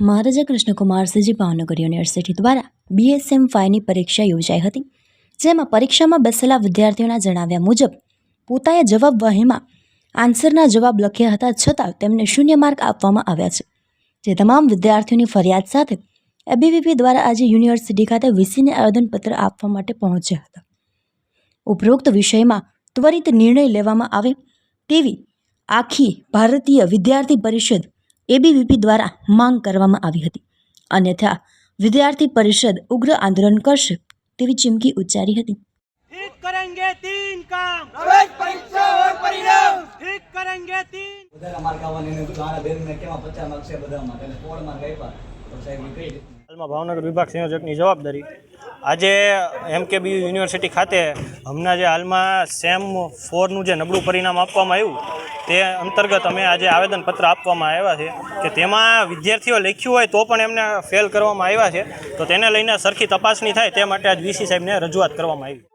મહારાજા Krishnakumar Krishnakumarsinhji Bhavnagar university દ્વારા BSM ફાઈવની પરીક્ષા યોજાઈ હતી, જેમાં પરીક્ષામાં બેસેલા વિદ્યાર્થીઓના જણાવ્યા મુજબ, પોતાએ જવાબ વહીમાં આન્સરના જવાબ લખ્યા હતા છતાં તેમને શૂન્ય માર્ક આપવામાં આવ્યા છે. જે તમામ વિદ્યાર્થીઓની ફરિયાદ સાથે એબીવીપી દ્વારા આજે યુનિવર્સિટી ખાતે વીસીને આવેદનપત્ર આપવા માટે પહોંચ્યા હતા. ઉપરોક્ત વિષયમાં ત્વરિત નિર્ણય લેવામાં આવે તેવી આખી ભારતીય વિદ્યાર્થી પરિષદ એબીવીપી દ્વારા માંગ કરવામાં આવી હતી. અન્યથા વિદ્યાર્થી પરિષદ ઉગ્ર આંદોલન કરશે તેવી ચીમકી ઉચ્ચારી હતી. હાલમાં ભાવનગર વિભાગ સંયોજકની જવાબદારી. આજે એમ કે એમકેબી યુનિવર્સિટી ખાતે હમણાં જે હાલમાં સેમ ફોરનું જે નબળું પરિણામ આપવામાં આવ્યું તે અંતર્ગત અમે આજે આવેદનપત્ર આપવામાં આવ્યા છે કે તેમાં વિદ્યાર્થીઓ લખ્યું હોય તો પણ એમને ફેલ કરવામાં આવ્યા છે. તો તેને લઈને સરખી તપાસણી થાય તે માટે આજ વીસી સાહેબને રજૂઆત કરવામાં આવી.